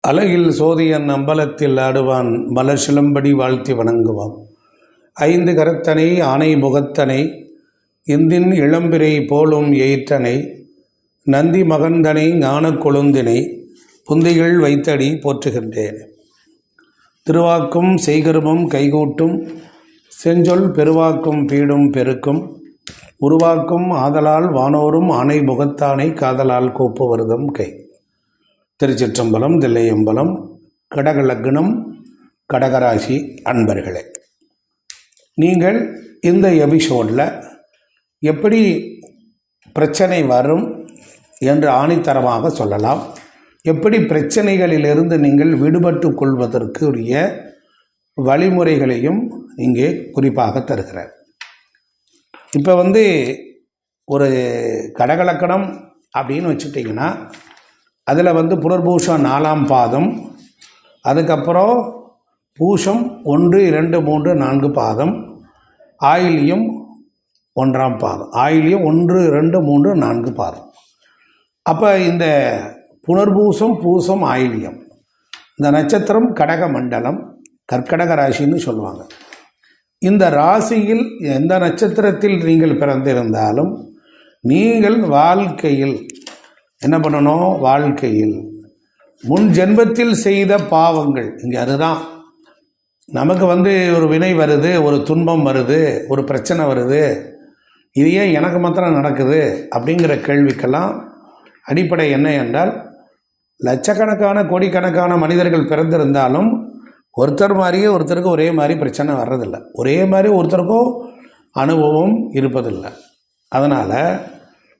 அழகில் சோதியன் அம்பலத்தில் ஆடுவான் மலர் சிலம்படி வாழ்த்தி வணங்குவான். ஐந்து கரத்தனை ஆனை முகத்தனை இந்தின் இளம்பிரை போலும் எயிற்றனை நந்தி மகந்தனை ஞானக் கொழுந்தினை புந்திகள் வைத்தடி போற்றுகின்றேன். திருவாக்கும் செய்கருமம் கைகூட்டும் செஞ்சொல் பெருவாக்கும் பீடும் பெருக்கும் உருவாக்கும் ஆதலால் வானோரும் ஆணை முகத்தானை காதலால் கோப்பு வருதம் கை. திருச்சிற்றம்பலம் தில்லையம்பலம் கடக லக்னம் கடகராசி அன்பர்களே. நீங்கள் இந்த எபிசோடில் எப்படி பிரச்சனை வரும் என்று ஆணித்தரமாக சொல்லலாம். எப்படி பிரச்சனைகளிலிருந்து நீங்கள் விடுபட்டு கொள்வதற்கு உரிய வழிமுறைகளையும் இங்கே குறிப்பாக தருகிறார் இப்போ வந்து ஒரு கடகலக்கணம் அப்படின்னு வச்சுட்டிங்கன்னா அதில் வந்து புனர்பூஷம் நாலாம் பாதம் அதுக்கப்புறம் பூஷம் ஒன்று இரண்டு மூன்று நான்கு பாதம் ஆயிலியம் ஒன்றாம் பாதம். ஆயிலியம் ஒன்று இரண்டு மூன்று நான்கு பாதம். அப்போ இந்த புனர்பூசம் பூசம் ஆயிலியம் இந்த நட்சத்திரம் கடக மண்டலம் கற்கடக ராசின்னு சொல்லுவாங்க. இந்த ராசியில் எந்த நட்சத்திரத்தில் நீங்கள் பிறந்திருந்தாலும் நீங்கள் வாழ்க்கையில் என்ன பண்ணணும் வாழ்க்கையில். முன் ஜென்மத்தில் செய்த பாவங்கள். இங்கே அதுதான். நமக்கு வந்து ஒரு வினை வருது ஒரு துன்பம் வருது ஒரு பிரச்சனை வருது. இது ஏன் எனக்கு மாத்திரம் நடக்குது? அப்படிங்கிற கேள்விக்கெல்லாம் அடிப்படை என்ன என்றால் லட்சக்கணக்கான கோடிக்கணக்கான மனிதர்கள் பிறந்திருந்தாலும் ஒருத்தர் மாதிரியே ஒருத்தருக்கு ஒரே மாதிரி பிரச்சனை வர்றதில்லை. ஒரே மாதிரி ஒருத்தருக்கும் அனுபவம் இருப்பதில்லை. அதனால்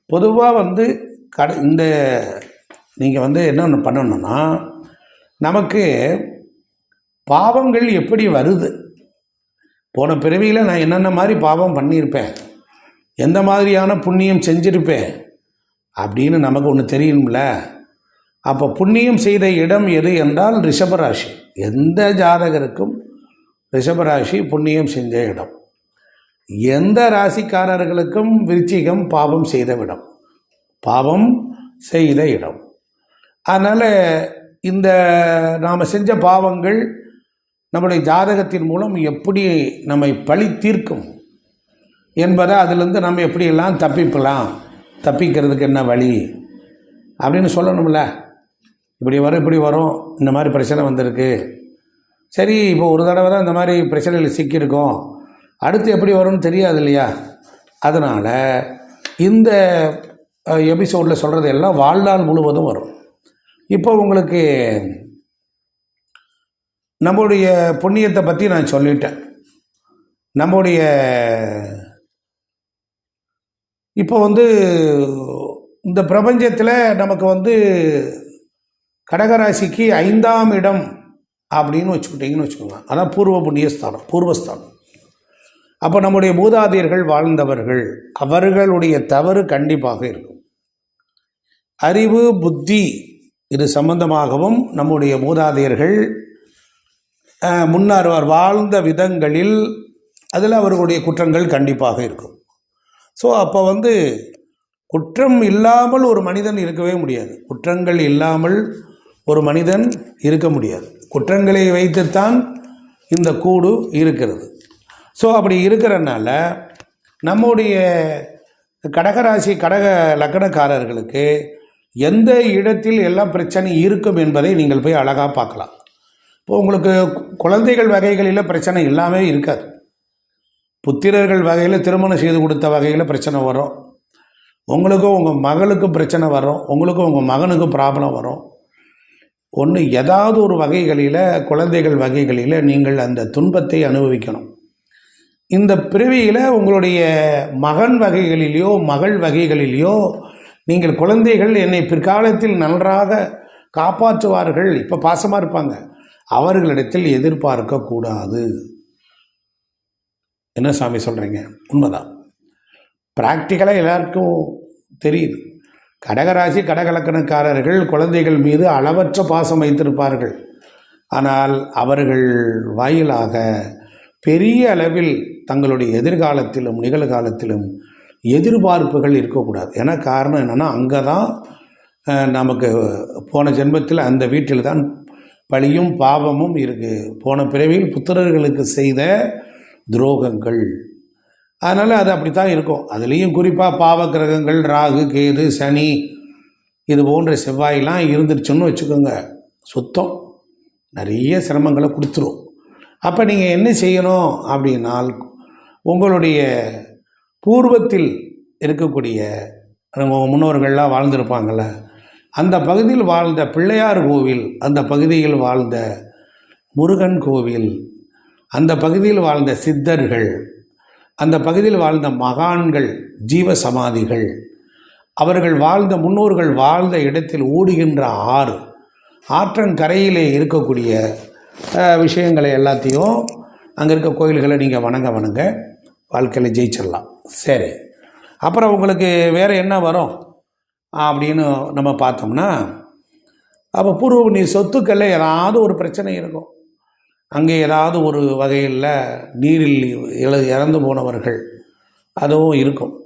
பொதுவாக வந்து கடை இந்த நீங்கள் வந்து என்ன பண்ணணும்னா நமக்கு பாவங்கள் எப்படி வருது? போன பிறவியில் நான் என்னென்ன மாதிரி பாவம் பண்ணியிருப்பேன்? எந்த மாதிரியான புண்ணியம் செஞ்சுருப்பேன்? அப்படின்னு நமக்கு ஒன்று தெரியும்ல. அப்போ புண்ணியம் செய்த இடம் எது என்றால் ரிஷபராசி. எந்த ஜாதகருக்கும் ரிஷபராசி புண்ணியம் செஞ்ச இடம். எந்த ராசிக்காரர்களுக்கும் விருச்சிகம் பாவம் செய்த இடம். பாவம் செய்த இடம். அதனால் இந்த நாம் செஞ்ச பாவங்கள் நம்முடைய ஜாதகத்தின் மூலம் எப்படி நம்மை பழி தீர்க்கும் என்பதை அதிலிருந்து நம்ம எப்படியெல்லாம் தப்பிக்கலாம் தப்பிக்கிறதுக்கு என்ன வழி அப்படின்னு சொல்லணும்ல. இப்படி வரும் இப்படி வரும் இந்த மாதிரி பிரச்சனை வந்திருக்கு. சரி இப்போ ஒரு தடவை தான் இந்த மாதிரி பிரச்சனையில் சிக்கியிருக்கோம். அடுத்து எப்படி வரும்னு தெரியாது இல்லையா? அதனால் இந்த எபிசோடில் சொல்கிறது எல்லாம் வாழ்நாள் முழுவதும் வரும். இப்போ உங்களுக்கு நம்முடைய புண்ணியத்தை பற்றி நான் சொல்லிட்டேன். நம்முடைய இப்போ வந்து இந்த பிரபஞ்சத்தில் நமக்கு வந்து கடகராசிக்கு ஐந்தாம் இடம் அப்படின்னு வச்சுக்கிட்டிங்கன்னு வச்சுக்கோங்க. அதான் பூர்வ புண்ணியஸ்தானம் பூர்வஸ்தானம். அப்போ நம்முடைய மூதாதையர்கள் வாழ்ந்தவர்கள் அவர்களுடைய தவறு கண்டிப்பாக இருக்கும். அறிவு புத்தி இது சம்பந்தமாகவும் நம்முடைய மூதாதையர்கள் முன்னார் வாழ்ந்த விதங்களில் அதில் அவர்களுடைய குற்றங்கள் கண்டிப்பாக இருக்கும். ஸோ அப்போ வந்து குற்றம் இல்லாமல் ஒரு மனிதன் இருக்கவே முடியாது. குற்றங்கள் இல்லாமல் ஒரு மனிதன் இருக்க முடியாது. குற்றங்களை வைத்துத்தான் இந்த கூடு இருக்கிறது. ஸோ அப்படி இருக்கிறனால நம்முடைய கடகராசி கடக லக்கணக்காரர்களுக்கு எந்த இடத்தில் எல்லாம் பிரச்சனை இருக்கும் என்பதை நீங்கள் போய் அழகாக பார்க்கலாம். இப்போ உங்களுக்கு குழந்தைகள் வகைகளில் பிரச்சனை இல்லாமல் இருக்காது. புத்திரர்கள் வகையில் திருமணம் செய்து கொடுத்த வகையில் பிரச்சனை வரும். உங்களுக்கும் உங்கள் மகளுக்கும் பிரச்சனை வரும். உங்களுக்கும் உங்கள் மகனுக்கும் ப்ராப்ளம் வரும். ஒன்று ஏதாவது ஒரு வகைகளில் குழந்தைகள் வகைகளில் நீங்கள் அந்த துன்பத்தை அனுபவிக்கணும். இந்த பிறவியில் உங்களுடைய மகன் வகைகளிலேயோ மகள் வகைகளிலேயோ நீங்கள் குழந்தைகள் என்னை பிற்காலத்தில் நன்றாக காப்பாற்றுவார்கள். இப்போ பாசமாக இருப்பாங்க. அவர்களிடத்தில் எதிர்பார்க்கக்கூடாது என்ன சாமி சொல்கிறீங்க உண்மைதான். ப்ராக்டிக்கலாக எல்லாருக்கும் தெரியுது. கடகராசி கடகலக்கணக்காரர்கள் குழந்தைகள் மீது அளவற்ற பாசம் வைத்திருப்பார்கள். ஆனால் அவர்கள் வாயிலாக பெரிய அளவில் தங்களுடைய எதிர்காலத்திலும் நிகழ்காலத்திலும் எதிர்பார்ப்புகள் இருக்கக்கூடாது. ஏன்னா காரணம் என்னென்னா அங்கே தான் நமக்கு போன ஜென்மத்தில் அந்த வீட்டில் தான் பழியும் பாவமும் இருக்குது போன பிறவியில் புத்திரர்களுக்கு செய்த துரோகங்கள். அதனால் அது அப்படி தான் இருக்கும். அதுலேயும் குறிப்பாக பாவ கிரகங்கள் ராகு கேது சனி இது போன்ற செவ்வாயெலாம் இருந்துருச்சுன்னு வச்சுக்கோங்க. சுத்தம். நிறைய சிரமங்களை கொடுத்துரும். அப்போ நீங்கள் என்ன செய்யணும் அப்படின்னால் உங்களுடைய பூர்வத்தில் இருக்கக்கூடிய நம்ம முன்னோர்கள்லாம் வாழ்ந்திருப்பாங்கள்ல அந்த பகுதியில் வாழ்ந்த பிள்ளையார் கோவில் அந்த பகுதியில் வாழ்ந்த முருகன் கோவில் அந்த பகுதியில் வாழ்ந்த சித்தர்கள் அந்த பகுதியில் வாழ்ந்த மகான்கள் ஜீவ சமாதிகள் அவர்கள் வாழ்ந்த முன்னோர்கள் வாழ்ந்த இடத்தில் ஓடுகின்ற ஆறு ஆற்றங்கரையிலே இருக்கக்கூடிய விஷயங்களை எல்லாத்தையும் அங்கே இருக்க கோயில்களை நீங்கள் வணங்க வணங்க வாழ்க்கையில் ஜெயிச்சிடலாம். சரி. அப்புறம் உங்களுக்கு வேறு என்ன வரும்? அப்படின்னு நம்ம பார்த்தோம்னா அப்போ பூர்வ நீ சொத்துக்களில் ஏதாவது ஒரு பிரச்சனை இருக்கும். அங்கே ஏதாவது ஒரு வகையில் நீரில் இழ இறந்து போனவர்கள் அதுவும் இருக்கும்.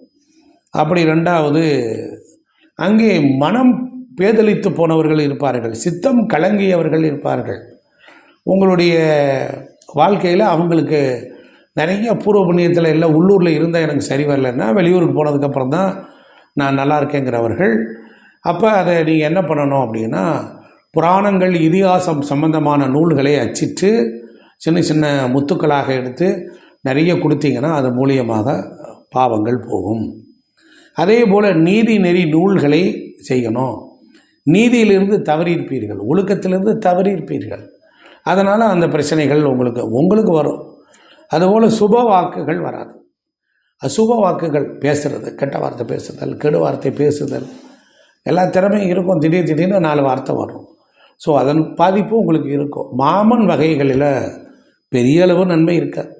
அப்படி ரெண்டாவது அங்கே மனம் பேதலித்து போனவர்கள் இருப்பார்கள். சித்தம் கலங்கியவர்கள் இருப்பார்கள். உங்களுடைய வாழ்க்கையில் அவங்களுக்கு நிறைய பூர்வ புண்ணியத்தில் உள்ளூரில் இருந்தால் எனக்கு சரி வரலைன்னா வெளியூருக்கு போனதுக்கப்புறம் தான் நான் நல்லா இருக்கேங்கிறவர்கள். அப்போ அதை நீங்கள் என்ன பண்ணணும் அப்படின்னா புராணங்கள் இதிகாசம் சம்பந்தமான நூல்களை அச்சிட்டு சின்ன சின்ன முத்துக்களாக எடுத்து நிறைய கொடுத்தீங்கன்னா அது மூலியமாக பாவங்கள் போகும். அதே போல் நீதி நெறி நூல்களை செய்யணும். நீதியிலிருந்து தவறியிருப்பீர்கள் ஒழுக்கத்திலிருந்து தவறியிருப்பீர்கள். அதனால் அந்த பிரச்சனைகள் உங்களுக்கு உங்களுக்கு வரும். அதுபோல் சுப வாக்குகள் வராது. அசுப வாக்குகள் பேசுறது கெட்ட வார்த்தை பேசுதல் கெடு வார்த்தை பேசுதல் எல்லா திறமையும் இருக்கும். திடீர் திடீர்னு நாலு வார்த்தை வரும். ஸோ அதன் பாதிப்பு உங்களுக்கு இருக்கும். மாமன் வகைகளில் பெரிய அளவு நன்மை இருக்காது.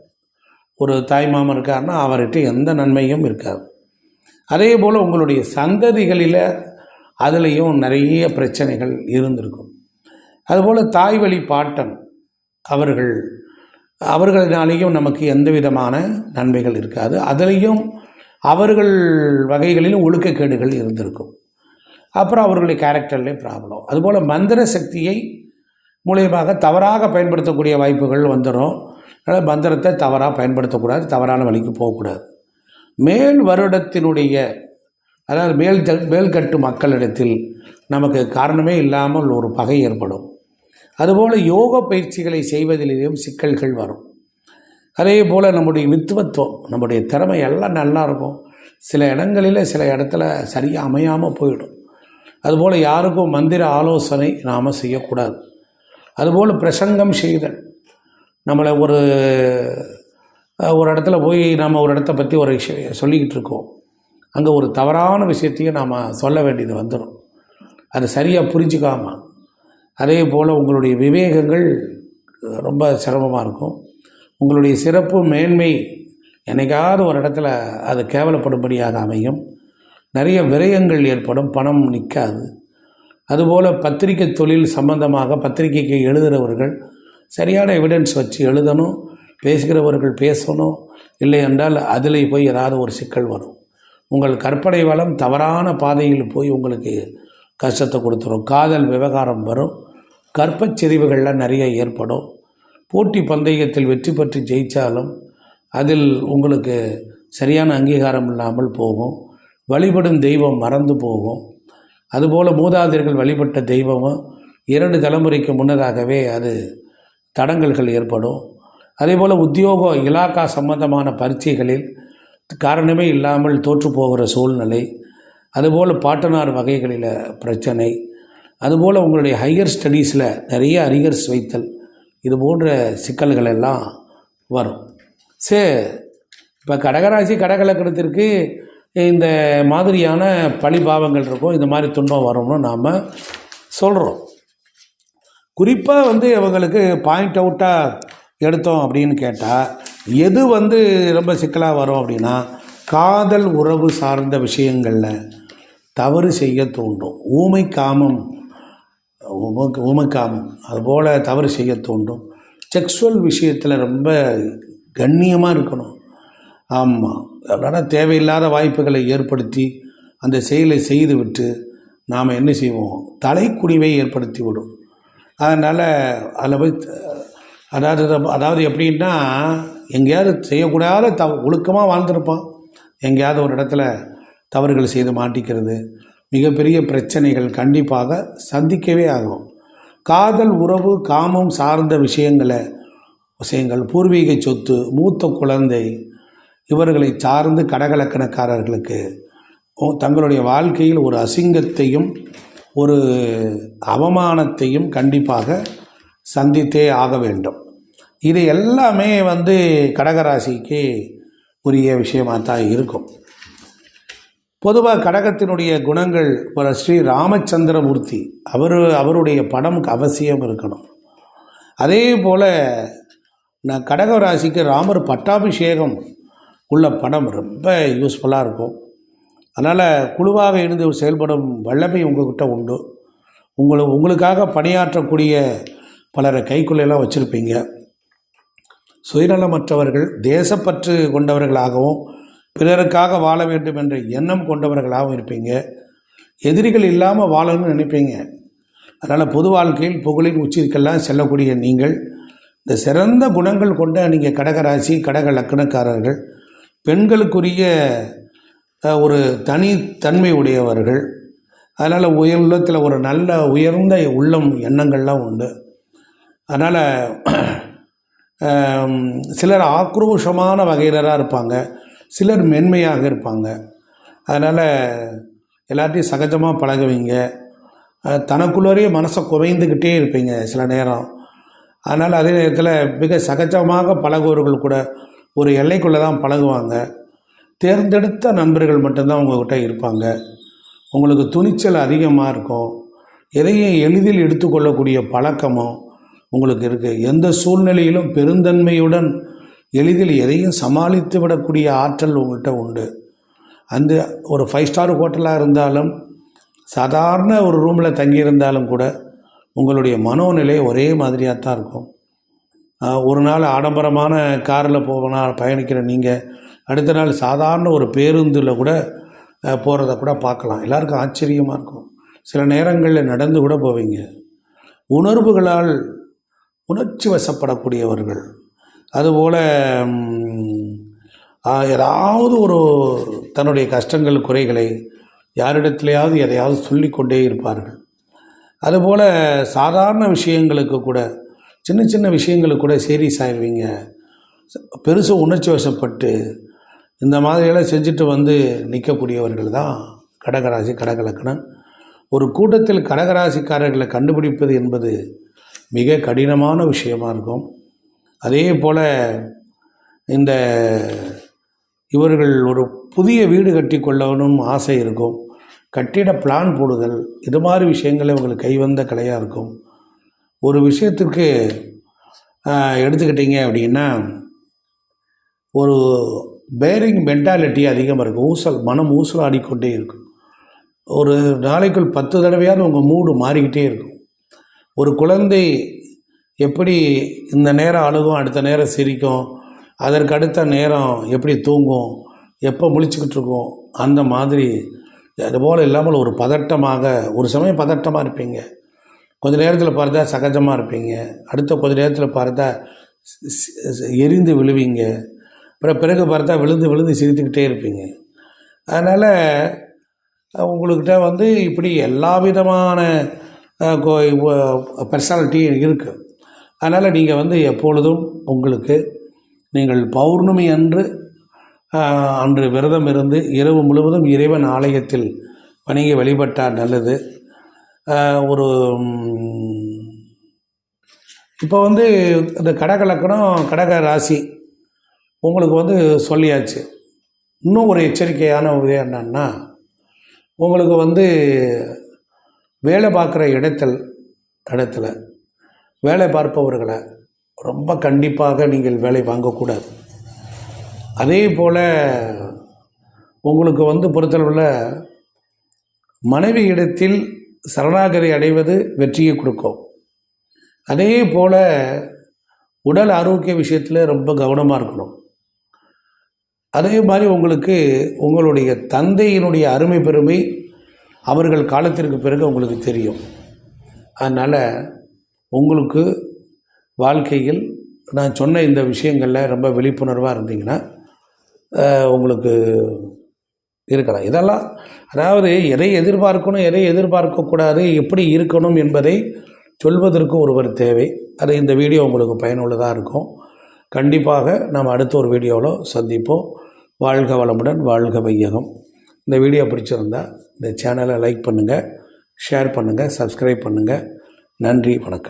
ஒரு தாய் மாமன் இருக்காருன்னா அவர்கிட்ட எந்த நன்மையும் இருக்காது. அதே போல் உங்களுடைய சந்ததிகளில் அதுலேயும் நிறைய பிரச்சனைகள் இருந்திருக்கும். அதுபோல் தாய் வழி பாட்டன் அவர்கள் அவர்களினாலேயும் நமக்கு எந்த விதமான நன்மைகள் இருக்காது. அதுலேயும் அவர்கள் வகைகளிலும் ஒழுக்கக்கேடுகள் இருந்திருக்கும். அப்புறம் அவர்களுடைய கேரக்டர்லேயும் ப்ராப்ளம் அதுபோல் மந்திர சக்தியை மூலியமாக தவறாக பயன்படுத்தக்கூடிய வாய்ப்புகள் வந்துடும் அதனால் மந்திரத்தை தவறாக பயன்படுத்தக்கூடாது தவறான வழிக்கு போகக்கூடாது. மேல் வருடத்தினுடைய அதாவது மேல் த- மேல்கட்டு மக்களிடத்தில் நமக்கு காரணமே இல்லாமல் ஒரு பகை ஏற்படும். அதுபோல் யோக பயிற்சிகளை செய்வதிலேயும் சிக்கல்கள் வரும். அதே போல் நம்முடைய வித்துவத்துவம் நம்முடைய திறமை எல்லாம் நல்லா இருக்கும். சில இடங்களில் சில இடத்துல சரியாக அமையாமல் போயிடும். அதுபோல் யாருக்கும் மந்திர ஆலோசனை நாம் செய்யக்கூடாது. அதுபோல் பிரசங்கம் செய்தல். நம்மளை ஒரு ஒரு இடத்துல போய் நம்ம ஒரு இடத்த பற்றி ஒரு விஷயம் சொல்லிக்கிட்டு இருக்கோம். அங்கே ஒரு தவறான விஷயத்தையும் நாம் சொல்ல வேண்டியது வந்துடும் அது சரியாக புரிஞ்சுக்காமல் அதே போல் உங்களுடைய விவேகங்கள் ரொம்ப சிரமமாக இருக்கும். உங்களுடைய சிறப்பு மேன்மை என்னைக்காவது ஒரு இடத்துல அது கேவலப்படும்படியாக அமையும். நிறைய விரயங்கள் ஏற்படும் பணம் நிற்காது. அதுபோல் பத்திரிக்கை தொழில் சம்பந்தமாக பத்திரிக்கைக்கு எழுதுகிறவர்கள் சரியான எவிடன்ஸ் வச்சு எழுதணும் பேசுகிறவர்கள் பேசணும். இல்லை என்றால் அதில் போய் ஏதாவது ஒரு சிக்கல் வரும். உங்கள் கற்பனை வளம் தவறான பாதையில் போய் உங்களுக்கு கஷ்டத்தை கொடுத்துரும். காதல் விவகாரம் வரும். கற்பச் செறிவுகள்லாம் நிறைய ஏற்படும். போட்டி பந்தயத்தில் வெற்றி பெற்று ஜெயித்தாலும் அதில் உங்களுக்கு சரியான அங்கீகாரம் இல்லாமல் போகும். வழிபடும் தெய்வம் மறந்து போகும். அதுபோல் மூதாதையர்கள் வழிபட்ட தெய்வமும் இரண்டு தலைமுறைக்கு முன்னதாகவே அது தடங்கல்கள் ஏற்படும். அதேபோல் உத்தியோக இலாக்கா சம்பந்தமான பரீட்சைகளில் காரணமே இல்லாமல் தோற்று போகிற சூழ்நிலை. அதுபோல் பாட்டனார் வகைகளில் பிரச்சனை. அதுபோல் உங்களுடைய ஹையர் ஸ்டடீஸில் நிறைய அரியர்ஸ் வைத்தல் இது போன்ற சிக்கல்கள் எல்லாம் வரும். சரி இப்போ கடகராசி கடகலக்கணத்திற்கு இந்த மாதிரியான பழிபாவங்கள் இருக்கும். இந்த மாதிரி துன்பம் வரும்னு நாம் சொல்கிறோம் குறிப்பாக வந்து இவங்களுக்கு பாயிண்ட் அவுட்டாக எடுத்தோம் அப்படின்னு கேட்டால் எது வந்து ரொம்ப சிக்கலாக வரும் அப்படின்னா காதல் உறவு சார்ந்த விஷயங்களில் தவறு செய்ய தோன்றும். ஊமை காமம் உமக்கு உமக்காமம் அதுபோல் தவறு செய்ய தோன்றும். செக்ஸுவல் விஷயத்தில் ரொம்ப கண்ணியமாக இருக்கணும். ஆமாம் அதனால் தேவையில்லாத வாய்ப்புகளை ஏற்படுத்தி அந்த செயலை செய்துவிட்டு நாம் என்ன செய்வோம்? தலைக்குனிவை ஏற்படுத்தி விடும் அதனால் அதில் போய் அதாவது அதாவது எப்படின்னா எங்கேயாவது செய்யக்கூடாத தவ ஒழுக்கமாக வாழ்ந்திருப்பான். எங்கேயாவது ஒரு இடத்துல தவறுகள் செய்து மாட்டிக்கிறது. மிகப்பெரிய பிரச்சனைகள் கண்டிப்பாக சந்திக்கவே ஆகும். காதல் உறவு காமம் சார்ந்த விஷயங்களை விஷயங்கள் பூர்வீக சொத்து மூத்த குழந்தை இவர்களை சார்ந்து கடகலக்கணக்காரர்களுக்கு தங்களுடைய வாழ்க்கையில் ஒரு அசிங்கத்தையும் ஒரு அவமானத்தையும் கண்டிப்பாக சந்தித்தே ஆக வேண்டும். இது எல்லாமே வந்து கடகராசிக்கு உரிய விஷயமாக தான் இருக்கும். பொதுவாக கடகத்தினுடைய குணங்கள் ஒரு ஸ்ரீ ராமச்சந்திரமூர்த்தி. அவர் அவருடைய படம் அவசியம் இருக்கணும். அதே போல் நான் கடக ராசிக்கு ராமர் பட்டாபிஷேகம் உள்ள படம் ரொம்ப யூஸ்ஃபுல்லாக இருக்கும். அதனால் குழுவாக இருந்து செயல்படும் வல்லமை உங்கள்கிட்ட உண்டு. உங்களை உங்களுக்காக பணியாற்றக்கூடிய பலரை கைக்குள்ளெல்லாம் வச்சுருப்பீங்க. சுயநலமற்றவர்கள் தேசப்பற்று கொண்டவர்களாகவும் பிறருக்காக வாழ வேண்டும் என்ற எண்ணம் கொண்டவர்களாகவும் இருப்பீங்க. எதிரிகள் இல்லாமல் வாழணும்னு நினைப்பீங்க. அதனால் பொது வாழ்க்கையில் புகழின் உச்சிக்கெல்லாம் செல்லக்கூடிய நீங்கள் இந்த சிறந்த குணங்கள் கொண்ட நீங்கள் கடகராசி கடக லக்கணக்காரர்கள் பெண்களுக்குரிய ஒரு ஒரு தனித்தன்மை உடையவர்கள் அதனால் உயர் உள்ளத்தில் ஒரு நல்ல உயர்ந்த உள்ளம் எண்ணங்கள்லாம் உண்டு. அதனால் சிலர் ஆக்ரோஷமான வகையினராக இருப்பாங்க. சிலர் மென்மையாக இருப்பாங்க. அதனால் எல்லார்ட்டையும் சகஜமாக பழகுவீங்க. தனக்குள்ளோரையே மனசை குறைந்துக்கிட்டே இருப்பீங்க சில நேரம். அதனால் அதே நேரத்தில் மிக சகஜமாக பழகுவவர்கள் கூட ஒரு எல்லைக்குள்ளே தான் பழகுவாங்க. தேர்ந்தெடுத்த நண்பர்கள் மட்டும்தான் உங்கள்கிட்ட இருப்பாங்க. உங்களுக்கு துணிச்சல் அதிகமாக இருக்கும். எதையும் எளிதில் எடுத்துக்கொள்ளக்கூடிய பழக்கமும் உங்களுக்கு இருக்குது எந்த சூழ்நிலையிலும் பெருந்தன்மையுடன் எளிதில் எதையும் சமாளித்து விடக்கூடிய ஆற்றல் உங்கள்கிட்ட உண்டு. அந்த ஒரு ஃபைவ் ஸ்டார் ஹோட்டலாக இருந்தாலும் சாதாரண ஒரு ரூமில் தங்கியிருந்தாலும் கூட உங்களுடைய மனோநிலை ஒரே மாதிரியாக தான் இருக்கும் ஒரு நாள் ஆடம்பரமான காரில் போனால் பயணிக்கிற நீங்கள் அடுத்த நாள் சாதாரண ஒரு பேருந்தில் கூட போகிறத கூட பார்க்கலாம். எல்லாருக்கும் ஆச்சரியமாக இருக்கும். சில நேரங்களில் நடந்து கூட போவீங்க. உணர்வுகளால் உணர்ச்சி வசப்படக்கூடியவர்கள். அதுபோல் ம், ஏதாவது ஒரு தன்னுடைய கஷ்டங்கள் குறைகளை யாரிடத்திலேயாவது எதையாவது சொல்லிக்கொண்டே இருப்பார்கள். அதுபோல் சாதாரண விஷயங்களுக்கு கூட சின்ன சின்ன விஷயங்களுக்கு கூட சீரியஸ் ஆயிடுவீங்க பெருசு உணர்ச்சி வசப்பட்டு இந்த மாதிரியெல்லாம் செஞ்சுட்டு வந்து நிற்கக்கூடியவர்கள் தான் கடகராசி கடகலக்கணம். ஒரு கூட்டத்தில் கடகராசிக்காரர்களை கண்டுபிடிப்பது என்பது மிக கடினமான விஷயமா இருக்கும். அதே போல் இந்த இவர்கள் ஒரு புதிய வீடு கட்டி கொள்ளணும் ஆசை இருக்கும். கட்டிட பிளான் போடுதல் இது மாதிரி விஷயங்கள் இவங்களுக்கு கைவந்த கலையாக இருக்கும். ஒரு விஷயத்துக்கு எடுத்துக்கிட்டிங்க எடுத்துக்கிட்டீங்க அப்படின்னா ஒரு பேரிங் மென்டாலிட்டி அதிகமாக இருக்கும். ஊசல் மனம் ஊசலாடிக்கொண்டே இருக்கும். ஒரு நாளைக்குள் பத்து தடவையாவது உங்கள் மூடு மாறிக்கிட்டே இருக்கும். ஒரு குழந்தை எப்படி இந்த நேரம் அழுகும் அடுத்த நேரம் சிரிக்கும் அதற்கு அடுத்த நேரம் எப்படி தூங்கும் எப்போ முழிச்சுக்கிட்டு இருக்கும் அந்த மாதிரி அதுபோல் இல்லாமல் ஒரு பதட்டமாக ஒரு சமயம் பதட்டமாக இருப்பீங்க. கொஞ்ச நேரத்தில் பார்த்தா சகஜமாக இருப்பீங்க. அடுத்த கொஞ்ச நேரத்தில் பார்த்தா எரிந்து விழுவீங்க. அப்புறம் பிறகு பார்த்தா விழுந்து விழுந்து சிரித்துக்கிட்டே இருப்பீங்க. அதனால் உங்கள்கிட்ட வந்து இப்படி எல்லா விதமான பர்சனாலிட்டி இருக்குது அதனால் நீங்கள் வந்து எப்பொழுதும் உங்களுக்கு நீங்கள் பௌர்ணமி அன்று அன்று விரதம் இருந்து இரவு முழுவதும் இறைவன் ஆலயத்தில் வணங்கி வழிபட்டால் நல்லது. ஒரு இப்போ வந்து இந்த கடகலக்கணம் கடக ராசி உங்களுக்கு வந்து சொல்லியாச்சு. இன்னும் ஒரு எச்சரிக்கையான உதவி என்னன்னா உங்களுக்கு வந்து வேலை பார்க்குற இடத்தில் இடத்துல வேலை பார்ப்பவர்களை ரொம்ப கண்டிப்பாக நீங்கள் வேலை வாங்கக்கூடாது. அதே போல் உங்களுக்கு வந்து பொறுத்தளவில் மனைவி இடத்தில் சரணாகதி அடைவது வெற்றியை கொடுக்கும். அதே போல் உடல் ஆரோக்கிய விஷயத்தில் ரொம்ப கவனமாக இருக்கணும். அதே மாதிரி உங்களுக்கு உங்களுடைய தந்தையினுடைய அருமை பெருமை அவர்கள் காலத்திற்கு பிறகு உங்களுக்கு தெரியும். அதனால் உங்களுக்கு வாழ்க்கையில் நான் சொன்ன இந்த விஷயங்களில் ரொம்ப விழிப்புணர்வாக இருந்தீங்கன்னா உங்களுக்கு இருக்கலாம். இதெல்லாம் அதாவது எதை எதிர்பார்க்கணும் எதை எதிர்பார்க்கக்கூடாது எப்படி இருக்கணும் என்பதை சொல்வதற்கு ஒருவர் தேவை. அது இந்த வீடியோ உங்களுக்கு பயனுள்ளதாக இருக்கும். கண்டிப்பாக நாம் அடுத்த ஒரு வீடியோவில் சந்திப்போம். வாழ்க வளமுடன் வாழ்க வையகம். இந்த வீடியோ பிடிச்சிருந்தா இந்த சேனலை லைக் பண்ணுங்கள் ஷேர் பண்ணுங்கள் சப்ஸ்கிரைப் பண்ணுங்கள் நன்றி வணக்கம்.